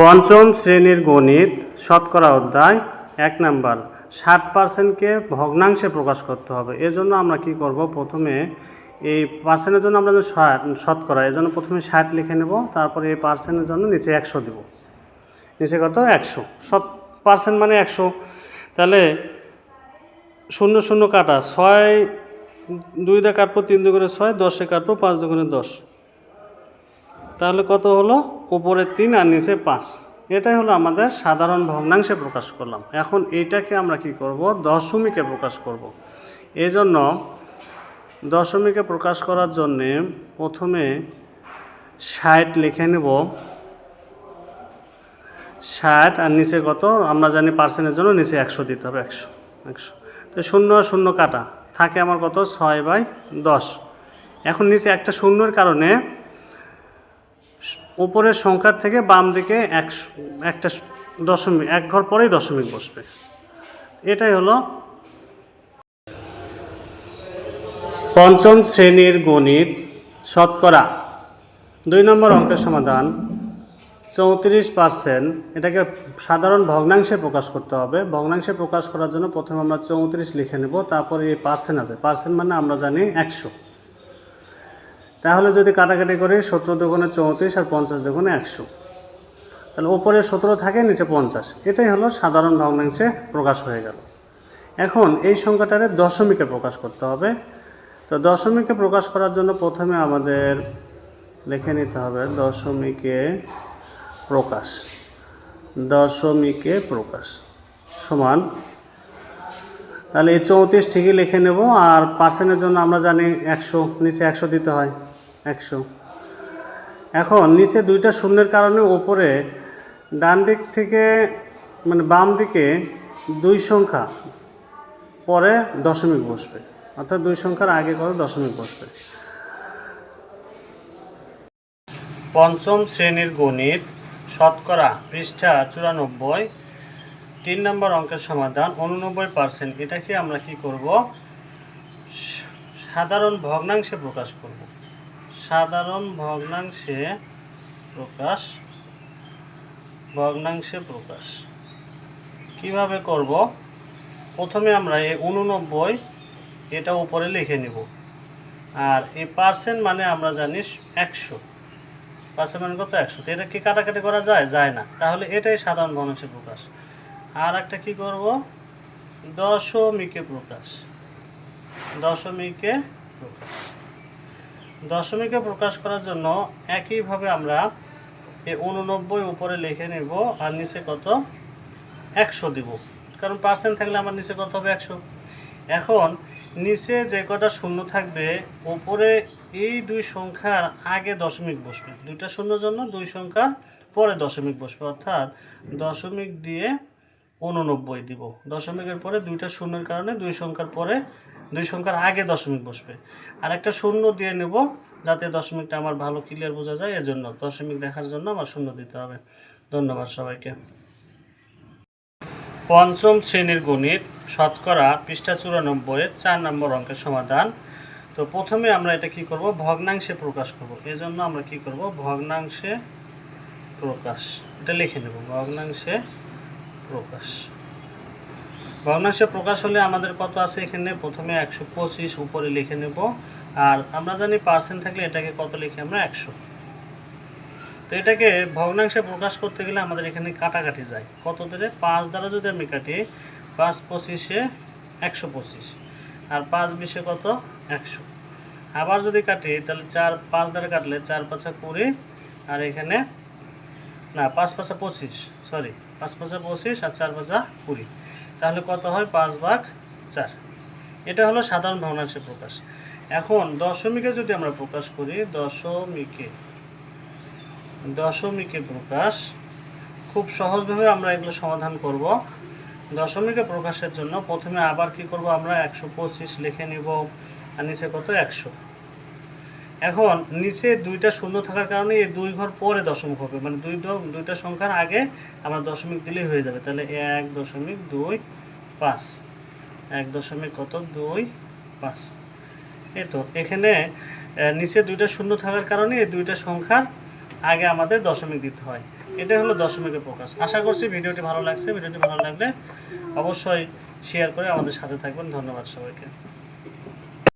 পঞ্চম শ্রেণির গণিত শতকরা অধ্যায় এক নাম্বার। ষাট পার্সেন্টকে ভগ্নাংশে প্রকাশ করতে হবে। এজন্য আমরা কি করব? প্রথমে এই পার্সেন্টের জন্য আমরা ষাট শতকরা এই জন্য প্রথমে ষাট লিখে নেব, তারপরে এই পার্সেন্টের জন্য নিচে একশো দেব। নিচে কত? একশো। শত, পার্সেন্ট মানে একশো। তাহলে শূন্য শূন্য কাটা, ছয় দুই দা কাটবো, তিন দুগুণে ছয়, দশে কাটবো, পাঁচ দুগুণে দশ। তাহলে কত হলো? উপরে তিন আর নিচে পাঁচ। এটাই হলো আমাদের সাধারণ ভগ্নাংশে প্রকাশ করলাম। এখন এইটাকে আমরা কি করব? দশমিকে প্রকাশ করব। এই জন্য দশমিকে প্রকাশ করার জন্যে প্রথমে ষাট লিখে নেব। ষাট আর নিচে কত? আমরা জানি পার্সেন্টের জন্য নিচে একশো দিতে হবে, একশো একশো। তো শূন্য আর শূন্য কাটা। থাকে আমার কত? ছয় বাই দশ। এখন নিচে একটা শূন্যর কারণে উপরের সংখ্যার থেকে বাম দিকে একশো একটা দশমিক, এক ঘর পরেই দশমিক বসবে। এটাই হলো পঞ্চম শ্রেণির গণিত শতকরা। দুই নম্বর অঙ্কের সমাধান, চৌত্রিশ পার্সেন্ট। এটাকে সাধারণ ভগ্নাংশে প্রকাশ করতে হবে। ভগ্নাংশে প্রকাশ করার জন্য প্রথমে আমরা চৌত্রিশ লিখে নেব, তারপরে এই পার্সেন্ট আছে। পার্সেন্ট মানে আমরা জানি একশো। তাহলে যদি কাটাকাটি করি সতেরো দুগুণে চৌত্রিশ আর পঞ্চাশ দুগুণে একশো। তাহলে ওপরে সতেরো থাকে, নিচে পঞ্চাশ। এটাই হলো সাধারণ ভগ্নাংশে প্রকাশ হয়ে গেল। এখন এই সংখ্যাটারে দশমিকে প্রকাশ করতে হবে। তো দশমিকে প্রকাশ করার জন্য প্রথমে আমাদের লিখে নিতে হবে দশমিকে প্রকাশ। দশমিকে প্রকাশ সমান তাহলে এই চৌত্রিশ ঠিকই লিখে নেব আর পার্সেন্টের জন্য আমরা জানি একশো, নিচে একশো দিতে হয়, একশো। এখন নিচে দুইটা শূন্যের কারণে ওপরে ডান দিক থেকে মানে বাম দিকে দুই সংখ্যা, পরে দশমিক বসবে, অর্থাৎ দুই সংখ্যার আগে করে দশমিক বসবে। পঞ্চম শ্রেণির গণিত শতকরা পৃষ্ঠা চুরানব্বই তিন নম্বর অঙ্কের সমাধান, উননব্বই পার্সেন্ট এটাকে আমরা কি করব? সাধারণ ভগ্নাংশে প্রকাশ করব। সাধারণ ভগ্নাংশে প্রকাশ ভগ্নাংশে প্রকাশ। কীভাবে করব? প্রথমে আমরা এই উননব্বই, এটা উপরে লিখে নিব। আর এই পার্সেন্ট মানে আমরা জানি একশো। পার্সেন্ট মানে কত? একশো। তো এটা কি কাটাকাটি করা যায়? যায় না। তাহলে এটাই সাধারণ ভগ্নাংশে প্রকাশ। আর একটা কি করব? দশমিকে প্রকাশ। দশমিকে প্রকাশ। দশমিকে প্রকাশ করার জন্য একইভাবে আমরা এই উননব্বই উপরে লিখে নেব আর নিচে কত? একশো দিব। কারণ পার্সেন্ট থাকলে আমার নিচে কত হবে? একশো। এখন নিচে যে কটা শূন্য থাকবে, উপরে এই দুই সংখ্যার আগে দশমিক বসবে। দুইটা শূন্যর জন্য দুই সংখ্যার পরে দশমিক বসবে। অর্থাৎ দশমিক দিয়ে উননব্বই দিব। দশমিকের পরে দুইটা শূন্যের কারণে দুই সংখ্যার পরে, দুই সংখ্যার আগে দশমিক বসবে। আর একটা শূন্য দিয়ে নেব যাতে দশমিকটা আমার ভালো ক্লিয়ার বোঝা যায়, এজন্য দশমিক দেখার জন্য আমার শূন্য দিতে হবে। ধন্যবাদ সবাইকে। পঞ্চম শ্রেণির গণিত, শতকরা পৃষ্ঠা চুরানব্বই চার নম্বর অঙ্কের সমাধান। তো প্রথমে আমরা এটা কি করব? ভগ্নাংশে প্রকাশ করব। এজন্য আমরা কি করব? ভগ্নাংশে প্রকাশ। এটা লিখে নেব। ভগ্নাংশে প্রকাশ। ভগ্নাংশে প্রকাশ হলে আমাদের কত আছে এখানে? প্রথমে একশো পঁচিশ, উপরে লিখে নেব। আর আমরা জানি পার্সেন্ট থাকলে এটাকে কত লিখি আমরা? একশো। তো এটাকে ভগ্নাংশে প্রকাশ করতে গেলে আমাদের এখানে কাটাকাটি যায়। কত দিলে পাঁচ দ্বারা যদি আমি কাটি, পাঁচ পঁচিশে একশো পঁচিশ। আর পাঁচ বিশে কত? একশো। আবার যদি কাটি, তাহলে চার, পাঁচ দ্বারা কাটলে চার পাঁচা কুড়ি। আর এখানে, না, পাঁচ পাঁচা পঁচিশ সরি পাঁচ পাঁচা পঁচিশ আর চার পাঁচা কুড়ি তাহলে কত হয়? পাঁচ ভাগ চার। এটা হলো সাধারণ ভগ্নাংশে প্রকাশ। এখন দশমিকে যদি আমরা প্রকাশ করি, দশমিকে দশমিকে প্রকাশ, খুব সহজভাবে আমরা এগুলো সমাধান করব। দশমিকে প্রকাশের জন্য প্রথমে আবার কি করব আমরা? একশো পঁচিশ লিখে নিব। আর নিচে কত? একশো। এখন নিচে দুইটা শূন্য থাকার কারণে এই দুই ঘর পরে দশমিক হবে। মানে দুই দুইটা সংখ্যার আগে আমরা দশমিক দিলেই হয়ে যাবে। তাহলে এক দশমিক দুই পাঁচ। এক দশমিক কত? দুই পাঁচ। এই তো, এখানে নিচে দুইটা শূন্য থাকার কারণে এই দুইটা সংখ্যার আগে আমাদের দশমিক দিতে হয়। এটা হলো দশমিকের প্রকাশ। আশা করছি ভিডিওটি ভালো লাগছে। ভিডিওটি ভালো লাগলে অবশ্যই শেয়ার করে আমাদের সাথে থাকবেন। ধন্যবাদ সবাইকে।